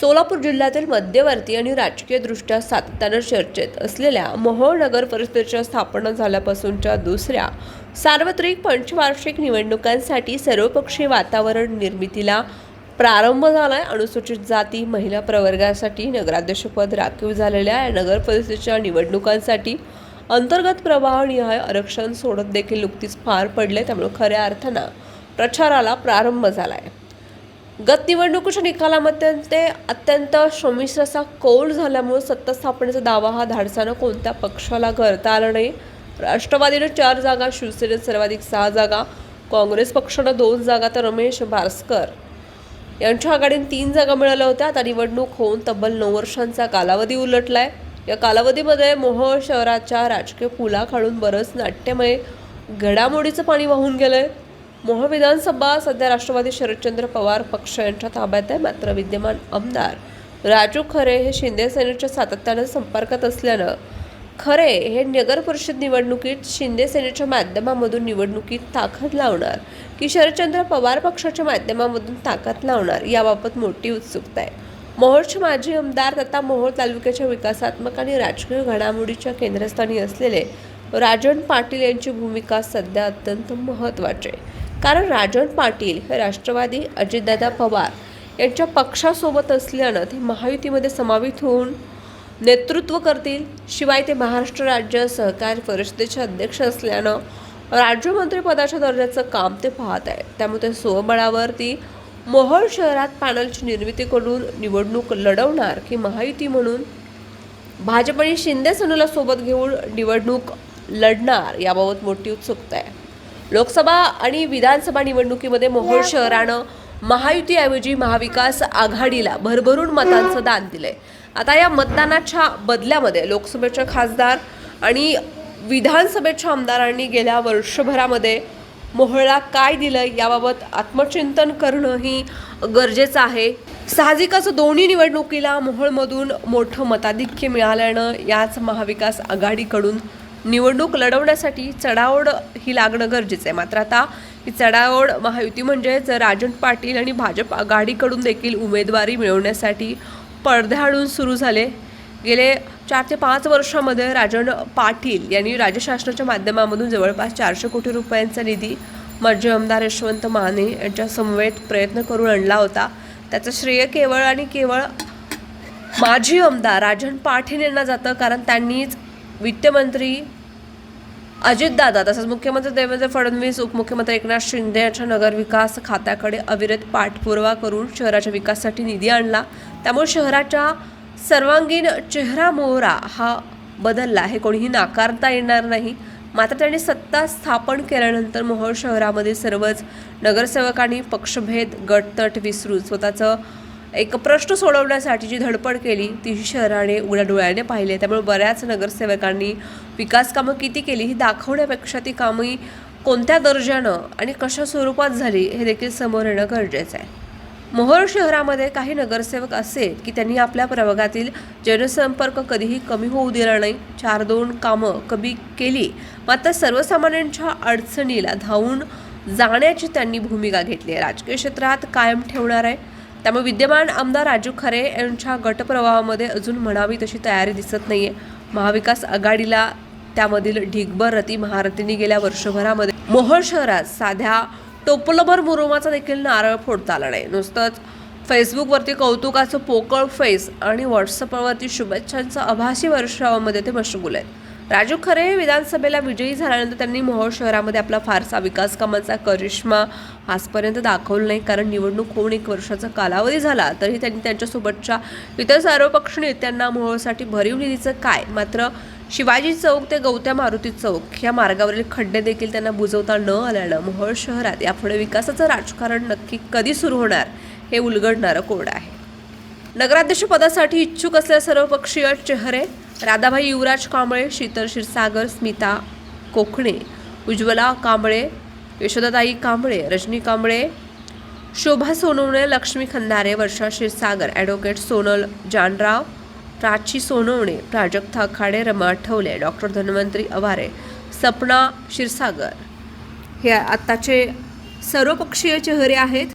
सोलापूर जिल्ह्यातील मध्यवर्ती आणि राजकीयदृष्ट्या सातत्यानं चर्चेत असलेल्या मोहोळ नगर परिषदेच्या स्थापना झाल्यापासूनच्या दुसऱ्या सार्वत्रिक पंचवार्षिक निवडणुकांसाठी सर्वपक्षीय वातावरण निर्मितीला प्रारंभ झालाय. अनुसूचित जाती महिला प्रवर्गासाठी नगराध्यक्षपद राखीव झालेल्या या नगर परिषदेच्या निवडणुकांसाठी अंतर्गत प्रवाहनिहाय आरक्षण सोडत देखील नुकतीच पार पडले. त्यामुळे खऱ्या अर्थानं प्रचाराला प्रारंभ झाला आहे निवडणुकीच्या निकालामध्ये ते अत्यंत संमिश्र असा कौल झाल्यामुळे सत्ता स्थापनेचा दावा हा धाडसानं कोणत्या पक्षाला करता आला नाही? राष्ट्रवादीनं चार जागा शिवसेनेत सर्वाधिक सहा जागा काँग्रेस पक्षानं दोन जागा तर रमेश बारस्कर यांच्या आघाडीने तीन जागा मिळाल्या होत्या. आता निवडणूक होऊन तब्बल नऊ वर्षांचा कालावधी उलटलाय. या कालावधीमध्ये मोहोळ शहराच्या राजकीय पुला पुलाखालून बरंच नाट्यमय घडामोडीचं पाणी वाहून गेलंय. मोहोळ विधानसभा सध्या राष्ट्रवादी शरदचंद्र पवार पक्ष यांच्या ताब्यात आहे. मात्र विद्यमान आमदार राजू खरे हे शिंदे सेनेच्या सातत्यानं संपर्कात असल्यानं खरे हे नगर परिषद निवडणुकीत शिंदे सेनेच्या माध्यमामधून निवडणुकीत ताकद लावणार की शरदचंद्र पवार पक्षाच्या माध्यमामधून ताकद लावणार याबाबत मोठी उत्सुकता आहे. मोहोळचे माजी आमदार तथा मोहोळ तालुक्याच्या विकासात्मक आणि राजकीय घडामोडीच्या केंद्रस्थानी असलेले राजन पाटील यांची भूमिका सध्या अत्यंत महत्त्वाची आहे. कारण राजन पाटील हे राष्ट्रवादी अजितदादा पवार यांच्या पक्षासोबत असल्यानं ते महायुतीमध्ये समावित होऊन नेतृत्व करतील. शिवाय ते महाराष्ट्र राज्य सहकार परिषदेचे अध्यक्ष असल्यानं राज्यमंत्रीपदाच्या दर्जाचं काम ते पाहत आहे त्यामुळे ते स्वबळावरती मोहोळ शहरात पॅनलची निर्मिती करून निवडणूक लढवणार की महायुती म्हणून भाजप आणि शिंदे सेनेला सोबत घेऊन निवडणूक लढणार याबाबत मोठी उत्सुकता आहे. लोकसभा आणि विधानसभा निवडणुकीमध्ये मोहोळ शहरानं महायुतीऐवजी महाविकास आघाडीला भरभरून मतांचं दान दिलंय. आता या मतदानाच्या बदल्यामध्ये लोकसभेचे खासदार आणि विधानसभेच्या आमदारांनी गेल्या वर्षभरामध्ये मोहळला काय दिलं याबाबत आत्मचिंतन करणंही गरजेचं आहे. साहजिकच दोन्ही निवडणुकीला मोहोळमधून मोठं मताधिक्य मिळाल्यानं याच महाविकास आघाडीकडून निवडणूक लढवण्यासाठी चढाओढ ही लागणं गरजेचं आहे. मात्र आता ही चढाओढ महायुती म्हणजेच राजन पाटील आणि भाजप आघाडीकडून देखील उमेदवारी मिळवण्यासाठी पडद्याआडून सुरू झाले. गेले चार ते पाच वर्षामध्ये राजन पाटील यांनी राज्य शासनाच्या माध्यमामधून जवळपास चारशे कोटी रुपयांचा निधी माजी आमदार यशवंत माने यांच्या समवेत प्रयत्न करून आणला होता. त्याचं श्रेय केवळ आणि केवळ माजी आमदार राजन पाटील यांना जातं कारण त्यांनीच वित्तमंत्री अजितदादा तसंच मुख्यमंत्री देवेंद्र फडणवीस उपमुख्यमंत्री एकनाथ शिंदे यांच्या नगरविकास खात्याकडे अविरत पाठपुरावा करून शहराच्या विकासासाठी निधी आणला. त्यामुळे शहराच्या सर्वांगीण चेहरा मोहरा हा बदलला. हे कोणीही नाकारता येणार नाही. मात्र त्यांनी सत्ता स्थापन केल्यानंतर मोहोळ शहरामध्ये सर्वच नगरसेवकांनी पक्षभेद गटतट विसरून स्वतःचं एक प्रश्न सोडवण्यासाठी जी धडपड केली ती शहराने उघड्या डोळ्याने पाहिली त्यामुळे बऱ्याच नगरसेवकांनी विकास कामं किती केली ही दाखवण्यापेक्षा ती कामं कोणत्या दर्जानं आणि कशा स्वरूपात झाली हे देखील समोर येणं गरजेचं आहे. मोहोळ शहरामध्ये काही नगरसेवक असे की त्यांनी आपल्या प्रभागातील जनसंपर्क कधीही कमी होऊ दिला नाही. चार दोन कामं कमी केली. मात्र सर्वसामान्यांच्या अडचणीला धावून जाण्याची त्यांनी भूमिका घेतली आहे. राजकीय क्षेत्रात कायम ठेवणार आहे. त्यामुळे विद्यमान आमदार राजू खरे यांच्या गटप्रवाहामध्ये अजून म्हणावी तशी तयारी दिसत नाही आहे महाविकास आघाडीला त्यामधील ढिगभर रती महारथींनी गेल्या वर्षभरामध्ये. मोहोळ शहरात साध्या टोपलभर मुरुमाचा देखील नारळ फोडता आला नाही. नुसतंच फेसबुकवरती कौतुकाचं पोकळ फेस आणि व्हॉट्सअपवरती शुभेच्छांचं आभासी वर्षावामध्ये ते मशगूल आहेत. राजू खरे विधानसभेला विजयी झाल्यानंतर त्यांनी मोहोळ शहरामध्ये आपला फारसा विकास कामाचा करिश्मा आजपर्यंत दाखवला नाही. कारण निवडणूक होऊन एक वर्षाचा कालावधी झाला तरी त्यांनी त्यांच्यासोबतच्या इतर सर्वपक्ष नेत्यांना मोहोळसाठी भरीव निधीचं काय? मात्र शिवाजी चौक ते गौत्या मारुती चौक या मार्गावरील खड्डे देखील त्यांना बुजवता न आल्यानं मोहोळ शहरात यापुढे विकासाचं राजकारण नक्की कधी सुरू होणार हे उलगडणारं कोड आहे. नगराध्यक्षपदासाठी इच्छुक असलेले सर्वपक्षीय चेहरे राधाबाई युवराज कांबळे शीतल क्षीरसागर स्मिता कोकणे उज्ज्वला कांबळे यशोदाताई कांबळे रजनी कांबळे शोभा सोनवणे लक्ष्मी खंदारे वर्षा क्षीरसागर ॲडव्होकेट सोनल जानराव प्राची सोनवणे प्राजक्ता अखाडे रमा आठवले डॉक्टर धन्वंतरी अवारे सपना क्षीरसागर. हे आत्ताचे सर्वपक्षीय चेहरे आहेत.